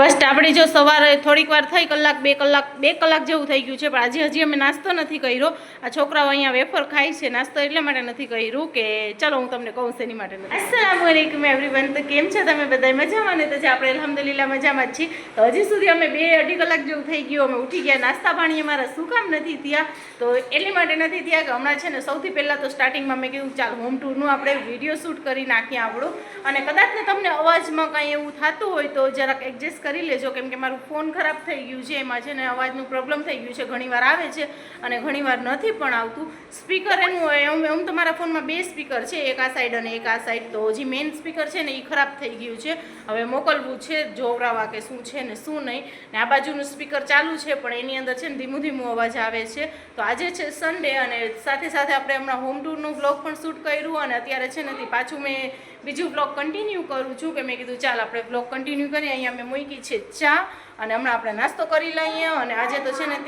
બસ આપણે જો સવારે થોડીક વાર થઈ, કલાક, બે કલાક બે કલાક જેવું થઈ ગયું છે, પણ આજે હજી અમે નાસ્તો નથી કર્યો. આ છોકરાઓ અહીંયા વેફર ખાય છે, નાસ્તો એટલા માટે નથી કર્યું કે ચલો હું તમને કહું શેની માટે નથી. અસલામ વાલેકુમ એવરીવન, તો કેમ છે તમે બધા મજામાં ને? તો જે આપણે અલહમદુલિલ્લા મજામાં જ છીએ. તો હજી સુધી અમે બે અઢી કલાક જેવું થઈ ગયું, અમે ઉઠી ગયા, નાસ્તા પાણી અમારા શું કામ નથી થયા? તો એટલી માટે નથી થયા કે હમણાં છે ને સૌથી પહેલાં તો સ્ટાર્ટિંગમાં મેં કીધું, ચાલ હોમ ટૂરનું આપણે વીડિયો શૂટ કરી નાખીએ આપણું. અને કદાચ ને તમને અવાજમાં કાંઈ એવું થતું હોય તો જરાક એડજસ્ટ કરી લેજો. કેમ કે મારું ફોન ખરાબ થઈ ગયું છે, એમાં છે ને અવાજનું પ્રોબ્લેમ થઈ ગયું છે. ઘણીવાર આવે છે અને ઘણીવાર નથી પણ આવતું. સ્પીકર એનું એમ એમ તમારા ફોનમાં બે સ્પીકર છે, એક આ સાઈડ અને એક આ સાઈડ તો હજી મેઇન સ્પીકર છે ને એ ખરાબ થઈ ગયું છે. હવે મોકલવું છે, જોવરાવા કે શું છે ને શું નહીં. ને આ બાજુનું સ્પીકર ચાલુ છે, પણ એની અંદર છે ને ધીમું ધીમું અવાજ આવે છે. તો આજે છે સન્ડે અને સાથે સાથે આપણે હમણાં હોમ ટૂરનું બ્લોગ પણ શૂટ કર્યું અને અત્યારે છે ને પાછું મેં બીજું બ્લોગ કન્ટિન્યુ કરું છું કે મેં કીધું, ચાલ આપણે બ્લોગ કન્ટિન્યુ કરીએ. અહીંયા મેં મૂકી છે ચા અને હમણાં આપણે નાસ્તો કરી લઈએ અને આજે તો છે ને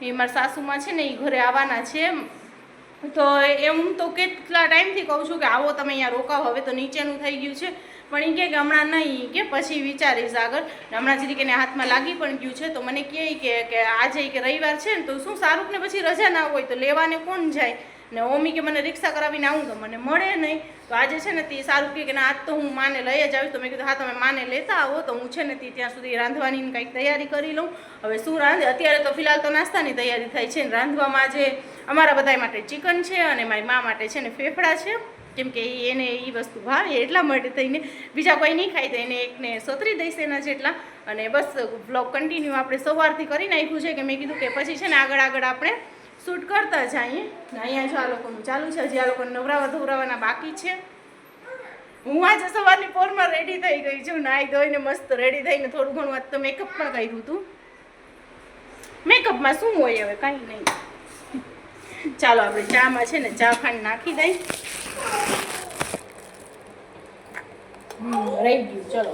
તે મારા સાસુમાં છે ને એ ઘરે આવવાના છે. તો એમ તો કેટલા ટાઈમથી કહું છું કે આવો તમે અહીંયા રોકાવ, હવે તો નીચેનું થઈ ગયું છે. પણ એ કહે કે હમણાં નહીં કે પછી વિચારીશ આગળ. હમણાં જરીક એને હાથમાં લાગી પણ ગયું છે, તો મને કહે કે કે આજે કે રવિવાર છે ને, તો શું શાહરૂખને પછી રજા ના હોય, તો લેવાને કોણ જાય? ને ઓમી કે મને રિક્ષા કરાવીને આવું તો મને મળે નહીં. તો આજે છે ને તે સારું કે ના, આજ તો હું માને લઈ જ આવી તો મેં કીધું, હા, તમે માને લેતા આવો. તો હું છે ને તે ત્યાં સુધી રાંધવાની કંઈક તૈયારી કરી લઉં. હવે શું રાંધે? અત્યારે તો ફિલહાલ તો નાસ્તાની તૈયારી થાય છે ને રાંધવામાં જે અમારા બધા માટે ચિકન છે અને મારી મા માટે છે ને ફેફડા છે. કેમ કે એને એ વસ્તુ ભાવે એટલા માટે થઈને બીજા કોઈ નહીં ખાય તો એને એકને સોતરી દઈશ એના જેટલા. અને બસ બ્લોગ કન્ટિન્યુ આપણે સવારથી કરી નાખ્યું છે કે મેં કીધું કે પછી છે ને આગળ આગળ આપણે શૂટ કરતા જઈએ. ને અહીંયા જો આ લોકોનું ચાલુ છે, હજી આ લોકોને નવરાવા ધોવરાવાના બાકી છે. હું આજે સવારની પોરમાં રેડી થઈ ગઈ છું, નાહી ધોઈને મસ્ત રેડી થઈને થોડું ઘણું આજ તો મેકઅપ પણ કર્યું હતું મેકઅપમાં શું હોય હવે? કાંઈ નહીં. ચાલો આપણે ચામાં છે ને ચા ખાંડ નાખી દઈ. રહી ગયું, ચલો.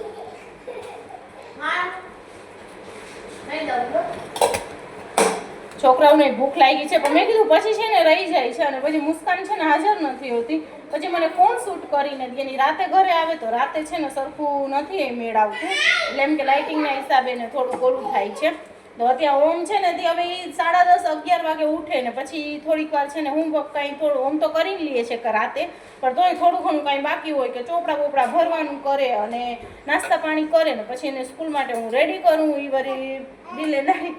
છોકરાઓને ભૂખ લાગી છે, પણ મેં કીધું પછી છે ને રહી જાય છે અને પછી મુસ્કાન છે ને હાજર નથી હોતી. પછી મને કોણ શૂટ કરીને દે એની રાતે ઘરે આવે તો રાતે છે ને સરખું નથી એ મેળવતું એટલે એમ કે લાઇટિંગના હિસાબે ને થોડું ઓલું થાય છે. તો અત્યારે ઓમ છે ને તે હવે સાડા દસ, અગિયાર વાગે ઉઠે ને પછી થોડીક વાર છે ને હોમવર્ક કાંઈ થોડું ઓમ તો કરી લઈએ છે કે રાતે. પણ તોય થોડું ઘણું કાંઈ બાકી હોય કે ચોપડા બોપડા ભરવાનું કરે અને નાસ્તા પાણી કરે ને પછી એને સ્કૂલ માટે હું રેડી કરું એ વળી દિલે નાહી.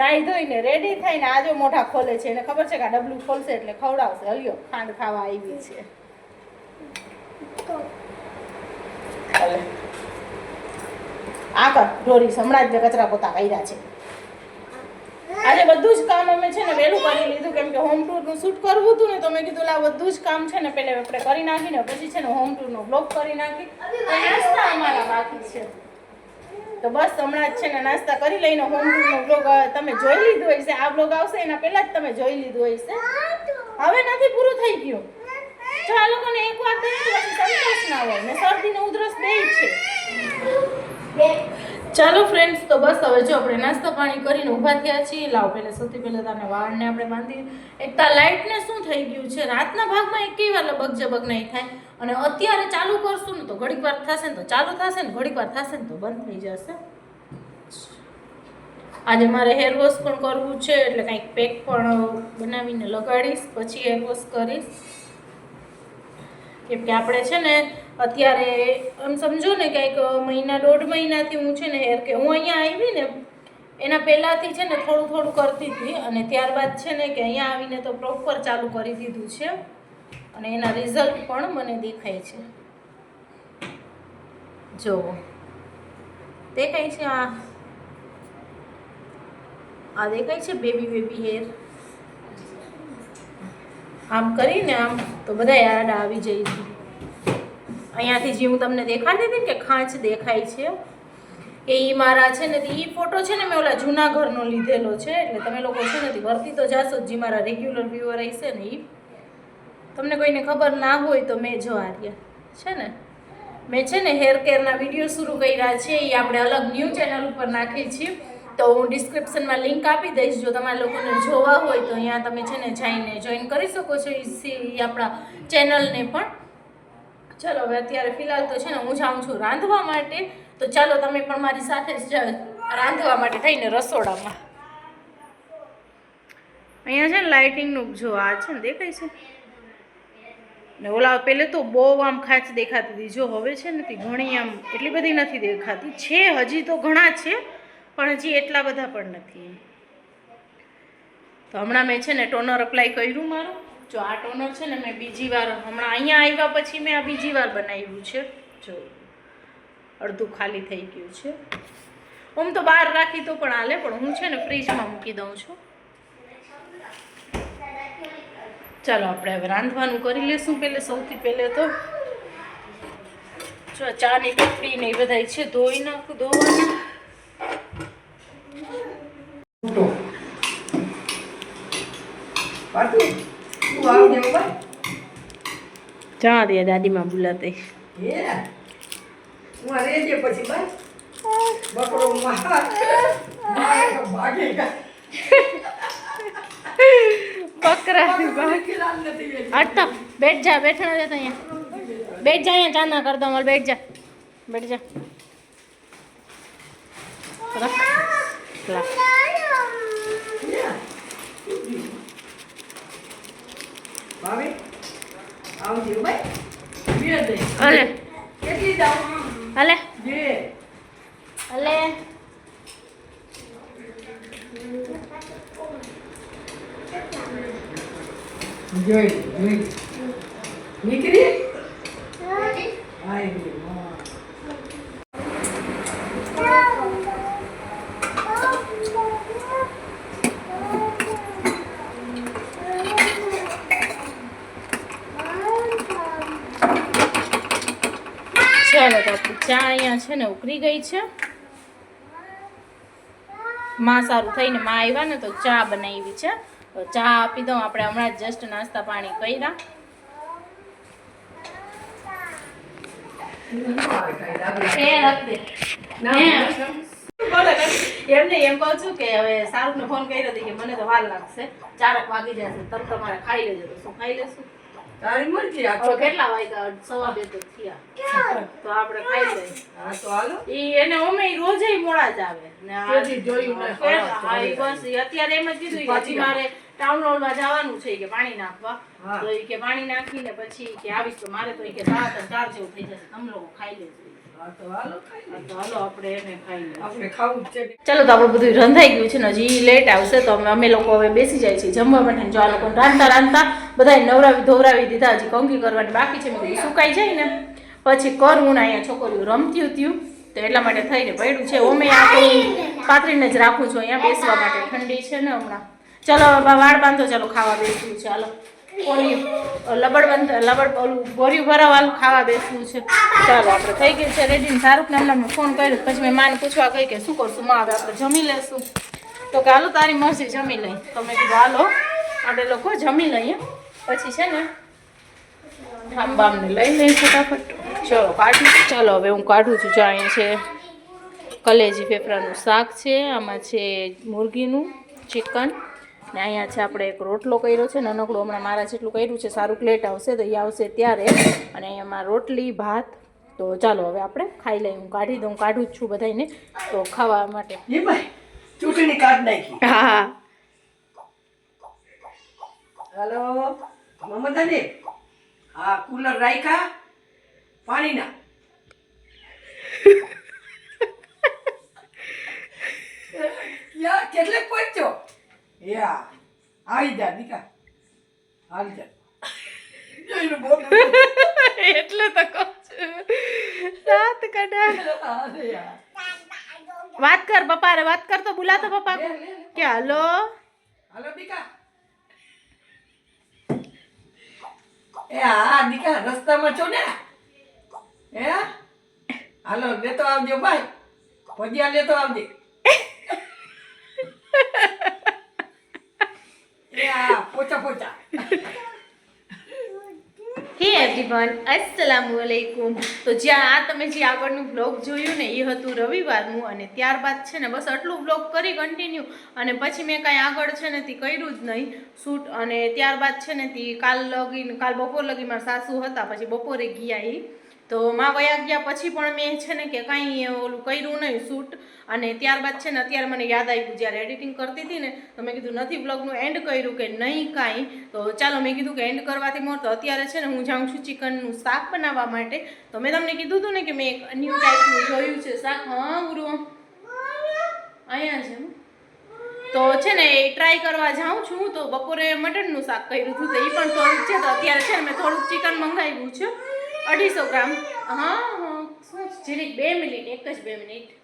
નાહી ધોઈને રેડી થઈને આજો મોઢા ખોલે છે એને ખબર છે કે આ ડબલું ખોલશે એટલે ખવડાવશે. હલ્યો ખાંડ ખાવા આવી છે. આ કર ઢોરી હમણાં જ મેં કચરા પોતા કર્યા છે. આજે બધું જ કામ અમે છે ને વહેલું કરી લીધું કેમ કે હોમ ટૂરનું શૂટ કરવું હતું ને તો મેં કીધું લા બધું જ કામ છે ને પેલે આપણે કરી નાખીને પછી છે ને હોમ ટૂરનો બ્લોગ કરી નાખી. નાસ્તા અમારા બાકી છે. તો બસ હમણાં જ છે ને નાસ્તા કરી લઈને હોમ ટૂરનો બ્લોગ તમે જોઈ લીધું હશે. આ બ્લોગ આવશે, એના પહેલા જ તમે જોઈ લીધું હશે. હવે નથી પૂરું થઈ ગયું. જો આ લોકોને એક વાર કહી તો સંતોષ ના હોય ને શરદી ને ઉધરસ બે છે. ચાલો ફ્રેન્ડ્સ તો બસ હવે જો આપણે નાસ્તા પાણી કરીને ઊભા થયા છીએ. લાવ પહેલાં સૌથી પહેલાં તમને વાળને આપણે બાંધી એક તો લાઇટને શું થઈ ગયું છે? રાતના ભાગમાં એકેય વાર લબક જબક નહીં થાય. અને અત્યારે ચાલુ કરશું ને તો ઘડીક વાર થશે ને તો ચાલુ થશે ને ઘડીક વાર થશે ને તો બંધ થઈ જશે. આજે મારે હેર વોશ પણ કરવું છે, એટલે કંઈક પેક પણ બનાવીને લગાડીશ, પછી હેર વોશ કરીશ. કેમ કે આપણે છે ને અત્યારે આમ સમજો ને કંઈક મહિના, દોઢ મહિનાથી હું છે ને હેર કે હું અહીંયા આવી ને એના પહેલાંથી છે ને થોડું થોડું કરતી હતી અને ત્યારબાદ છે ને કે અહીંયા આવીને તો પ્રોપર ચાલુ કરી દીધું છે અને એના રિઝલ્ટ પણ મને દેખાય છે. જુઓ દેખાય છે આ? આ દેખાય છે બેબી બેબી હેર આમ કરીને આમ તો બધા યાદ આવી જાય છે. અહીંયાથી જે હું તમને દેખાતી હતી કે ખાંચ દેખાય છે. એ એ મારા છે ને એ ફોટો છે ને મેં ઓલા જૂના ઘરનો લીધેલો છે. એટલે તમે લોકો છે ને વર્તી તો જાશો જ મારા રેગ્યુલર વ્યૂઅર હશે ને એ તમને કોઈને ખબર ના હોય તો મેં જો આર્યા. છે ને? મેં છે ને હેર કેરના વીડિયો શરૂ કર્યા છે. એ આપણે અલગ ન્યૂ ચેનલ ઉપર નાખીએ છીએ. તો હું ડિસ્ક્રિપ્શનમાં લિંક આપી દઈશ. જો તમારા લોકોને જોવા હોય તો અહીંયા તમે છે ને જઈને જોઈન કરી શકો છો. એ આપણા ચેનલને પણ. ચલો, હવે અત્યારે ફિલહાલ તો છે ને હું જાઉં છું રાંધવા માટે. તો ચાલો, તમે પણ મારી સાથે જ રાંધવા માટે થઈને રસોડામાં. અહીંયા છે ને લાઇટિંગનું જો આ છે ને દેખાય છે? ને ઓલા પહેલે તો બહુ આમ ખાચ દેખાતી હતી. જો હવે છે ને ઘણી આમ એટલી બધી નથી દેખાતી. છે, હજી તો ઘણા છે, પણ હજી એટલા બધા પણ નથી. તો હમણાં મેં છે ને ટોનર અપ્લાય કર્યું મારું. જો આ ટોનર છે ને, મેં બીજી વાર હમણાં અહીંયા આવ્યા પછી મેં આ બીજી વાર બનાવ્યું છે. જો, અડધું ખાલી થઈ ગયું છે. આમ તો બહાર રાખી તો પણ હાલે, પણ હું છે ને ફ્રીજમાં મૂકી દઉં છું. ચાલો, આપણે હવે રાંધવાનું કરી લઈશું પહેલે, સૌથી પહેલે તો. જો, આ ચાની કપડી ને એ બધા છે, ધોઈ નાખું, ધોવાના. ફોટો. પાટું તું આવજે હો ભાઈ જા દે દાદીમાં બોલાતે બેઠ જા બેઠા જા અહીંયા. બેઠ જા અહીંયા ચાંદા કર દો બેઠ જા. બેઠ જા. રખ. ભાભી આવજે ભાઈ? બે દે અલે. કેટલી જાવ અલે. બે. અલે. જોઈ જોઈ. નીકળી આઈ ગઈ હા ચાલો તો આપણી ચા અહીંયા છે ને ઉકળી ગઈ છે. માં સારું થઈને માં આવ્યા ને તો ચા બનાવી છે. તો ચા આપી દઉં. આપણે હમણાં જસ્ટ નાસ્તા પાણી કર્યા. એમ કહું છું કે હવે શાહરુખને ફોન કર્યો હતો કે મને તો વાર લાગશે. ચારક વાગી જશે. તમે તમારે ખાઈ લેજો. તો શું ખાઈ લેશું? તારી મરજી આ કેટલા વાગ્યા? સવા બે તો થયા. તો આપણે ખાઈ લઈએ હા તો હાલો. ઈ એને અમે રોજે મોડા જ આવે. ને આ- જોયું ને. હા, ઈ બસ ઈ અત્યારે એમ જ કીધું કે મારે ટાઉન હોલમાં જવાનું છે કે પાણી નાખવા. તો ઈ કે પાણી નાખીને પછી કે આવીશ તો મારે તો ઈ કે સાત ચાર જેવું થઈ જશે. તમે લોકો ખાઈ લેજો છે ચાલો તો આપણું બધું રંધાઈ ગયું છે ને હજી લેટ આવશે તો અમે અમે લોકો હવે બેસી જાય છીએ જમવા માટે જો આ લોકો રાંધતા રાંધતા બધા નવરાવી ધોવરાવી દીધા, હજી કંકી કરવાની બાકી છે. મેં સુકાઈ જાય ને. પછી કરવું ને અહીંયા છોકરીઓ રમતી હતી. તો એટલા માટે થઈને પડ્યું છે. ઓમે આ પાથરીને જ રાખું છું અહીંયા બેસવા માટે. ઠંડી છે ને હમણાં. ચાલો વાળ બાંધો, ચાલો ખાવા બેસવું ચાલો લબડ બંધ લબડ, ઓલું બોર્યું ભરાવાળું ખાવા બેસવું છે. ચાલો, આપણે થઈ ગયું છે રેડી ને મેં ફોન કર્યો પછી મેં માને પૂછવા કહી કે શું કરશું, માં હવે આપણે જમી લેશું. તો કે હાલો, તારી મરજી, જમી લઈ. તમે કીધું, હાલો, આપણે લોકો જમી લઈએ. પછી છે ને, આમ લઈ લઈએ ફટાફટ. ચલો, કાઢું ચાલો, હવે હું કાઢું છું. જો અહીંયા છે કલેજી ફેફરાનું શાક છે, આમાં છે મુરગીનું ચિકન. ને અહીંયા છે આપણે એક રોટલો કર્યો છે નાનકડું હમણાં મારા જેટલું કર્યું છે સારું પ્લેટ આવશે તો એ આવશે ત્યારે. અને એમાં રોટલી ભાત તો ચાલો હવે આપણે ખાઈ લઈએ. હું કાઢી દઉં કાઢું જ છું બધાને તો ખાવા માટે. ચૂંટણી કાઢ નાખી. હા હા. હાલો મમતાજી હા કુલર રાખ્યા? પાણીના કેટલે પહોંચ્યો યા આવી જા દીકા આવી જા. એટલે તો કહું છું. રાત કડા વાત કર પપ્પા રે વાત કર તો બોલાતો પપ્પા. કે હાલો? હાલો દીકા એ હા દીકા રસ્તામાં છો ને? હે? હાલો લેતો આવજો ભાઈ. ભજીયા લેતો આવજે એ હા પોચા પોચા હે એવરીવન અસ્સલામુ અલૈકુમ તો જ્યાં આ તમે જે આગળનું બ્લોગ જોયું ને એ હતું રવિવારનું અને ત્યારબાદ છે ને, બસ આટલું બ્લોગ કરી કન્ટિન્યુ અને પછી મેં કાંઈ આગળ છે ને, તે કર્યું જ નહીં. શૂટ અને ત્યારબાદ છે ને, તે કાલ લગીન, કાલ બપોર લગી મારા સાસુ હતા, પછી બપોરે ગયા એ તો માં વયા ગયા પછી પણ મેં છે ને કે કાંઈ ઓલું કર્યું નહીં શૂટ અને ત્યારબાદ છે ને અત્યારે મને યાદ આવ્યું, જ્યારે એડિટિંગ કરતી હતી ને, તો મેં કીધું, નથી બ્લોગનું એન્ડ કર્યું કે નહીં કાંઈ? તો ચાલો મેં કીધું કે એન્ડ કરવાથી મોર તો અત્યારે છે ને હું જાઉં છું ચિકનનું શાક બનાવવા માટે. તો મેં તમને કીધું હતું ને કે મેં એક ન્યૂ ટાઈપનું જોયું છે શાક. હા ઉરો અહીંયા છે. તો છે ને એ ટ્રાય કરવા જાઉં છું. તો બપોરે મટનનું શાક કર્યું હતું તો એ પણ થોડુંક છે. તો અત્યારે છે ને મેં થોડુંક ચિકન મંગાવ્યું છે. અઢીસો ગ્રામ. હા, હું, શું? જીરીક બે મિનિટ, એક જ બે મિનિટ.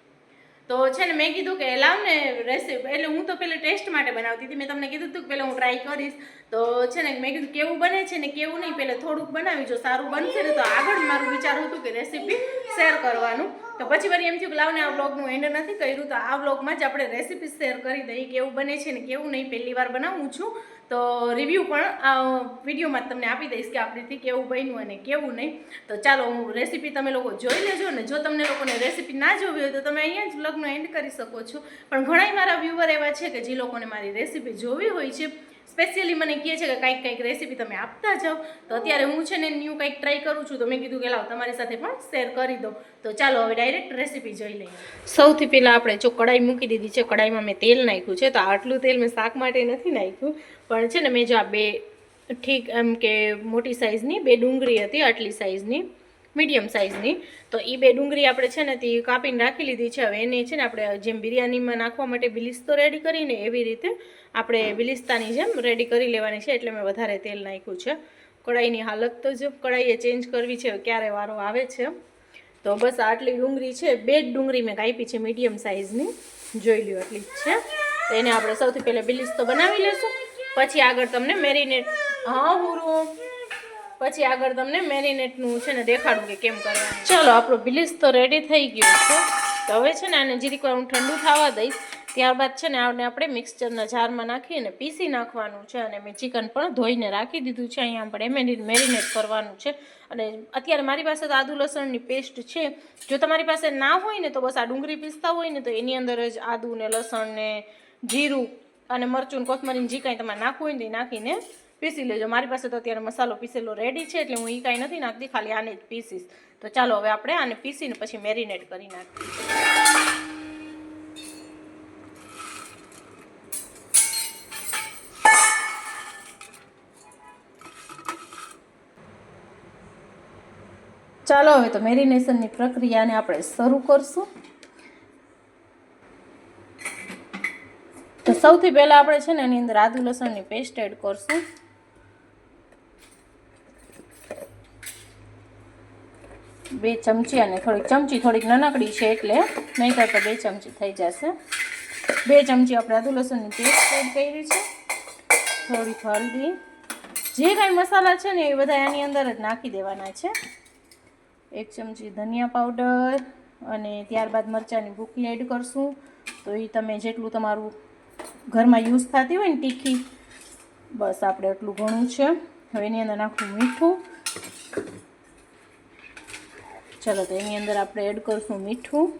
તો છે ને મેં કીધું કે લાવ ને રેસીપી એટલે હું તો પહેલાં ટેસ્ટ માટે બનાવતી હતી. મેં તમને કીધું હતું કે પહેલાં હું ટ્રાય કરીશ. તો છે ને મેં કીધું કેવું બને છે ને કેવું નહીં પહેલાં થોડુંક બનાવી. જો સારું બનશે ને તો આગળ મારું વિચાર હતું કે રેસીપી શેર કરવાનું. તો પછી વળી એમ થયું કે લાવને આ વ્લોગનું એન્ડ નથી કર્યું. તો આ વ્લોગમાં જ આપણે રેસીપી શેર કરી દઈએ કેવું બને છે ને કેવું નહીં. પહેલી વાર બનાવું છું. તો રિવ્યૂ પણ આ વિડીયોમાં તમને આપી દઈશ કે આપણીથી કેવું બન્યું અને કેવું નહીં. તો ચાલો, હું રેસીપી તમે લોકો જોઈ લેજો ને જો તમને લોકોને રેસીપી ના જોવી હોય તો તમે અહીંયા જ વ્લોગનો એન્ડ કરી શકો છો. પણ ઘણાય મારા વ્યૂવર એવા છે કે જે લોકોને મારી રેસીપી જોવી હોય છે સ્પેશિયલી મને કહે છે કે કંઈક કંઈક રેસીપી તમે આપતા જાઓ. તો અત્યારે હું છે ને ન્યૂ કંઈક ટ્રાય કરું છું, તો મેં કીધું કે લાવ તમારી સાથે પણ શેર કરી દો તો ચાલો હવે ડાયરેક્ટ રેસીપી જોઈ લઈએ. સૌથી પહેલાં આપણે જો કઢાઈ મૂકી દીધી છે કડાઈમાં મેં તેલ નાખ્યું છે, તો આટલું તેલ મેં શાક માટે નથી નાખ્યું, પણ છે ને મેં જો આ બે ઠીક એમ કે મોટી સાઇઝની બે ડુંગળી હતી આટલી સાઇઝની મીડિયમ સાઇઝની. તો એ બે ડુંગળી આપણે છે ને તે કાપીને રાખી લીધી છે. હવે એને છે ને આપણે જેમ બિરયાનીમાં નાખવા માટે બિલીસ તો રેડી કરીને એવી રીતે આપણે બિલિસ્તાની જેમ રેડી કરી લેવાની છે. એટલે મેં વધારે તેલ નાખ્યું છે. કઢાઈની હાલત તો જો કઢાઈએ ચેન્જ કરવી છે. ક્યારે વારો આવે છે. તો બસ આટલી ડુંગળી છે. બે જ ડુંગળી મેં કાપી છે મીડિયમ સાઇઝની. જોઈ લ્યો એટલી છે. તો એને આપણે સૌથી પહેલાં બિલીસ તો બનાવી લેશું. પછી આગળ તમને મેરીનેટ હા, હુરું. પછી આગળ તમને મેરિનેટનું છે ને દેખાડું કે કેમ કરવાનું. ચલો, આપણો બ્લીસ તો રેડી થઈ ગયો છે. તો હવે છે ને આને જીરીક વાર હું ઠંડુ થવા દઈશ, ત્યારબાદ છે ને આને આપણે મિક્સચરના જારમાં નાખીને પીસી નાખવાનું છે અને મેં ચિકન પણ ધોઈને રાખી દીધું છે. અહીંયા આપણે મેરી મેરિનેટ કરવાનું છે. અને અત્યારે મારી પાસે તો આદુ લસણની પેસ્ટ છે. જો તમારી પાસે ના હોય ને તો બસ આ ડુંગળી પીસતા હોય ને તો એની અંદર જ આદુ ને લસણ ને જીરું અને મરચું કોથમરીને જે કાંઈ તમારે નાખવું હોય ને નાખીને પીસી લેજો. મારી પાસે તો અત્યારે મસાલો પીસેલો રેડી છે એટલે હું એ કાંઈ નથી નાખતી, ખાલી આને જ પીસીશ. તો ચાલો હવે આપણે આને પીસીને પછી મેરિનેટ કરી નાખીએ. ચાલો હવે તો મેરિનેશનની પ્રક્રિયાને આપણે શરૂ કરશું. તો સૌથી પહેલાં આપણે છે ને એની અંદર આદુ લસણની પેસ્ટ એડ કરશું. બે ચમચી અને થોડીક ચમચી થોડીક નાનકડી છે એટલે નહીંતર તો બે ચમચી થઈ જશે. બે ચમચી આપણે આદુ લસણની પેસ્ટ એડ કરી છે. થોડીક હળદી જે કાંઈ મસાલા છે ને એ બધા એની અંદર જ નાખી દેવાના છે. એક ચમચી ધનિયા પાવડર અને ત્યારબાદ મરચાંની ભૂકી એડ કરશું. તો એ તમે જેટલું તમારું ઘરમાં યુઝ થતી હોય ને તીખી, બસ આપણે એટલું ઘણું છે. હવે એની અંદર નાખવું મીઠું. ચલો તો એની અંદર આપણે એડ કરીશું મીઠું.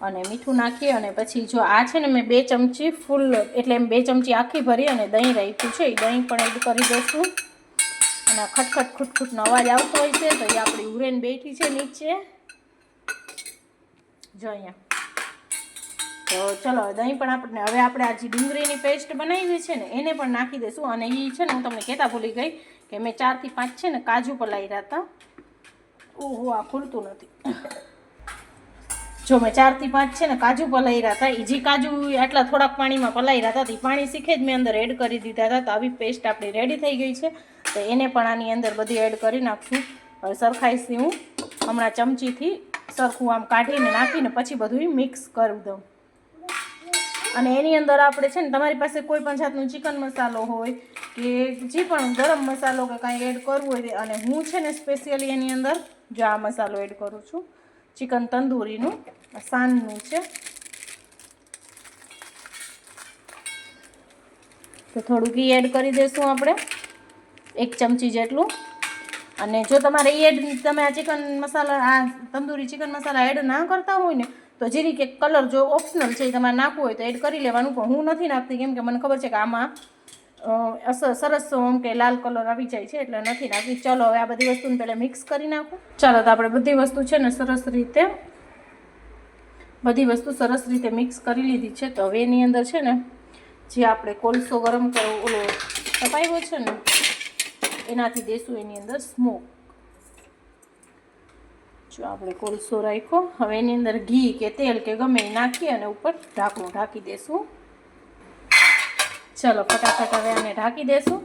અને મીઠું નાખી અને પછી જો આ છે ને મેં બે ચમચી ફૂલ, એટલે એમ બે ચમચી આખી ભરી અને દહીં રાખ્યું છે. એ દહીં પણ એડ કરી દઈશું. અને ખટખટ ખુટખુટનો અવાજ આવતો હોય છે, તો એ આપણી ઉરેન બેઠી છે નીચે. જો અહીંયા. તો ચલો દહીં પણ આપણને, હવે આપણે આ જે ડુંગળીની પેસ્ટ બનાવી છે ને, એને પણ નાખી દઈશું. અને એ છે ને, હું તમને કહેતા ભૂલી ગઈ કે મેં ચારથી પાંચ છે ને, કાજુ પલાવ્યા હતા. ઓહો, આ ખુલતું નથી. જો મેં ચારથી પાંચ છે ને કાજુ પલાયરા હતા એ જે કાજુ આટલા થોડાક પાણીમાં પલાયરા હતા એ પાણી શીખે જ મેં અંદર એડ કરી દીધા હતા, તો આવી પેસ્ટ આપણી રેડી થઈ ગઈ છે. તો એને પણ આની અંદર બધી એડ કરી નાખશું. હવે સરખાઈથી હું હમણાં ચમચીથી સરખું આમ કાઢીને નાખીને પછી બધું મિક્સ કરી દઉં. અને એની અંદર આપણે છે ને તમારી પાસે કોઈ પણ જાતનું ચિકન મસાલો હોય કે જે પણ ગરમ મસાલો કે કાંઈ એડ કરવું હોય અને હું છે ને સ્પેશિયલી એની અંદર જો આ મસાલો એડ કરું છું. ચિકન તંદૂરીનું, સાનનું છે. તો થોડું ઘી એડ કરી દઈશું આપણે, એક ચમચી જેટલું. અને જો તમારે એડ, તમે આ ચિકન મસાલા, આ તંદૂરી ચિકન મસાલા એડ ના કરતા હોય ને, તો જીરી કે કલર જો ઓપ્શનલ છે એ તમારે નાખવું હોય તો એડ કરી લેવાનું, પણ હું નથી નાખતી, કેમ કે મને ખબર છે કે આમાં સરસ ઓમ કે લાલ કલર આવી જાય છે એટલે નથી નાખવી ચલો હવે આ બધી વસ્તુને પહેલાં મિક્સ કરી નાખું. ચાલો તો આપણે બધી વસ્તુ છે ને સરસ રીતે, બધી વસ્તુ સરસ રીતે મિક્સ કરી લીધી છે. તો હવે એની અંદર છે ને, જે આપણે કોલસો ગરમ કરવો ઓલો તપાવ્યો છે ને, એનાથી દેશું એની અંદર સ્મોક જો આપણે કોલસો રાખ્યો, હવે એની અંદર ઘી કે તેલ કે ગમે એ નાખી અને ઉપર ઢાંકણું ઢાંકી દેશું. ચલો, ફટાફટ હવે આને ઢાંકી દેશું.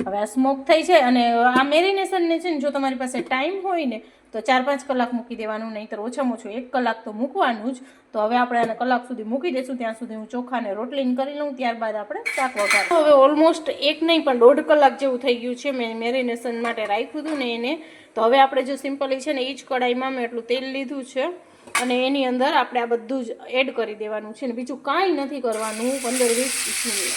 હવે આ સ્મોક થઈ છે અને આ મેરિનેશનને છે ને, જો તમારી પાસે ટાઈમ હોય ને, તો ચાર પાંચ કલાક મૂકી દેવાનું, નહીંતર ઓછામાં ઓછું એક કલાક તો મૂકવાનું જ. તો હવે આપણે આને કલાક સુધી મૂકી દઈશું ત્યાં સુધી હું ચોખાને રોટલીને કરી લઉં, ત્યારબાદ આપણે શાક વઘાર હવે ઓલમોસ્ટ એક નહીં, પણ દોઢ કલાક જેવું થઈ ગયું છે, મેં મેરિનેશન માટે રાખ્યું હતું ને એને. તો હવે આપણે જો સિમ્પલી છે ને એ જ કઢાઈમાં મેં એટલું તેલ લીધું છે. અને એની અંદર આપણે આ બધું જ એડ કરી દેવાનું છે ને બીજું કાંઈ નથી કરવાનું. પંદર વીસ મિનિટ.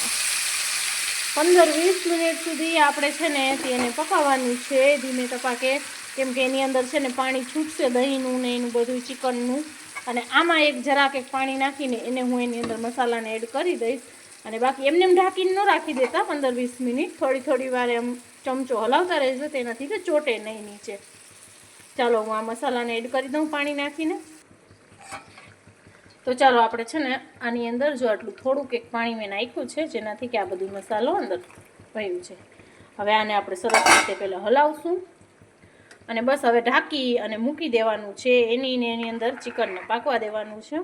પંદર વીસ મિનિટ સુધી આપણે છે ને તેને પકાવવાનું છે. ધીમે તપાકે, કેમ કે એની અંદર છે ને પાણી છૂટશે દહીંનું ને એનું બધું ચિકનનું. અને આમાં એક જરાક એક પાણી નાખીને એને હું એની અંદર મસાલાને એડ કરી દઈશ. અને બાકી એમને એમ ઢાંકીને ન રાખી દેતા પંદર વીસ મિનિટ. થોડી થોડી વાર એમ ચમચો હલાવતા રહેજો. તેનાથી કે ચોટે નહીં નીચે. ચાલો, હું આ મસાલાને એડ કરી દઉં પાણી નાખીને. તો ચાલો આપણે છે ને આની અંદર જો આટલું થોડુંક એક પાણી મેં નાખ્યું છે, જેનાથી કે આ બધું મસાલો અંદર ભર્યું છે. હવે આને આપણે સરસ રીતે પહેલાં હલાવશું અને બસ હવે ઢાંકી અને મૂકી દેવાનું છે, એની ને એની અંદર ચિકનને પાકવા દેવાનું છે.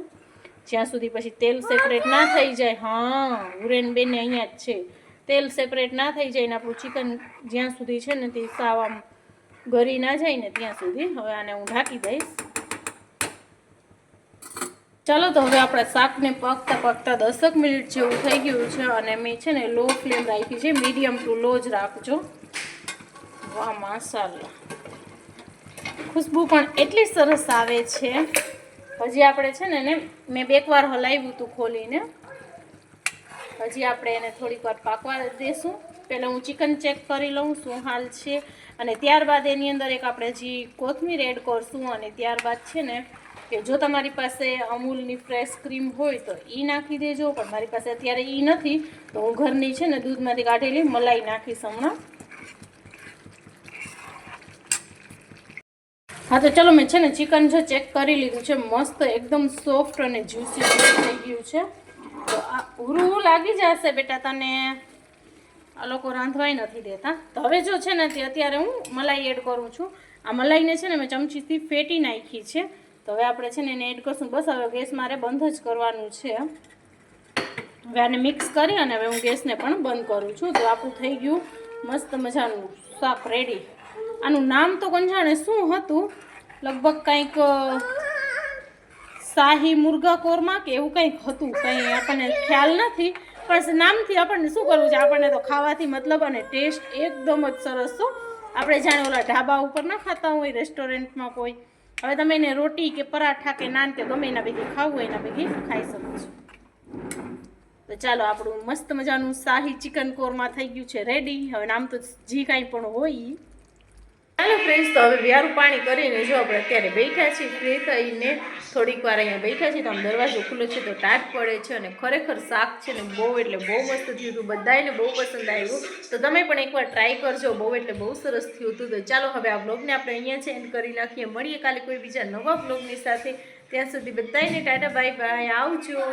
જ્યાં સુધી પછી તેલ સેપરેટ ના થઈ જાય, હા, ઉરેન બેને અહીંયા જ છે. તેલ સેપરેટ ના થઈ જાય ને આપણું ચિકન જ્યાં સુધી છે ને તે સાવ આમ ગરી ના જાય ને ત્યાં સુધી, હવે આને હું ઢાંકી દઈશ. ચાલો તો હવે આપણા શાકને પકતા પકતા દસક મિનિટ જેવું થઈ ગયું છે અને મેં છે ને લો ફ્લેમ રાખી છે, મીડિયમ ટુ લો જ રાખજો. વાહ માસાલા ખુશ્બુ પણ એટલી સરસ આવે છે. હજી આપણે છે ને એને મેં બે વાર હલાવ્યું હતું ખોલીને. હજી આપણે એને થોડીક વાર પાકવા દેશું. પહેલાં હું ચિકન ચેક કરી લઉં શું હાલ છે. અને ત્યારબાદ એની અંદર એક આપણે જે કોથમીર એડ કરશું અને ત્યારબાદ છે ને કે જો તમારી પાસે અમૂલની ફ્રેશ ક્રીમ હોય તો એ નાખી દેજો, પણ મારી પાસે અત્યારે એ નથી, તો હું ઘરની છે ને દૂધમાંથી કાઢેલી મલાઈ નાખીશ હમણાં. હા, તો ચલો મેં છે ને ચિકન છે ચેક કરી લીધું છે, મસ્ત એકદમ સોફ્ટ અને જ્યુસી થઈ ગયું છે. તો આ ઉરું લાગી જશે બેટા તને. આ લોકો રાંધવાય નથી દેતા. તો હવે જો છે ને તે અત્યારે હું મલાઈ એડ કરું છું. આ મલાઈને છે ને મેં ચમચીથી ફેટી નાખી છે. તો હવે આપણે છે ને એને એડ કરશું. બસ હવે ગેસ મારે બંધ જ કરવાનું છે. હવે આને મિક્સ કરી અને હવે હું ગેસને પણ બંધ કરું છું. તો આપણું થઈ ગયું મસ્ત મજાનું શાક રેડી આનું નામ તો કંજાણે શું હતું? લગભગ કંઈક શાહી મુર્ગા કોરમા કે એવું કંઈક હતું. કંઈ આપણને ખ્યાલ નથી. પણ નામથી આપણને શું કરવું છે? આપણને તો ખાવાથી મતલબ અને ટેસ્ટ એકદમ જ સરસ. તો આપણે જાણે ઓલા ઢાબા ઉપર ના ખાતા હોય રેસ્ટોરન્ટમાં કોઈ. હવે તમે એને રોટી કે પરાઠા કે નાન કે ગમે એના ભેગી ખાવું હોય એના ભેગી ખાઈ શકો છો તો ચાલો, આપણું મસ્ત મજાનું શાહી ચિકન કોરમા થઈ ગયું છે રેડી હવે નામ તો જે કાંઈ પણ હોય. ચાલો ફ્રેન્ડ્સ તો હવે વ્યારું પાણી કરીને જો આપણે અત્યારે બેઠા છીએ ફ્રી થઈને. થોડીક વાર અહીંયા બેઠા છીએ તો આમ દરવાજો ખુલ્લો છે તો ટાટ પડે છે અને ખરેખર શાક છે ને બહુ એટલે બહુ મસ્ત થયું હતું. બધાને બહુ પસંદ આવ્યું. તો તમે પણ એકવાર ટ્રાય કરજો. બહુ એટલે બહુ સરસ થયું હતું. તો ચાલો હવે આ બ્લોગને આપણે અહીંયા છે એન્ડ કરી નાખીએ. મળીએ કાલે કોઈ બીજા નવા બ્લોગની સાથે. ત્યાં સુધી બધાને ટાટા બાય બાય આવજો.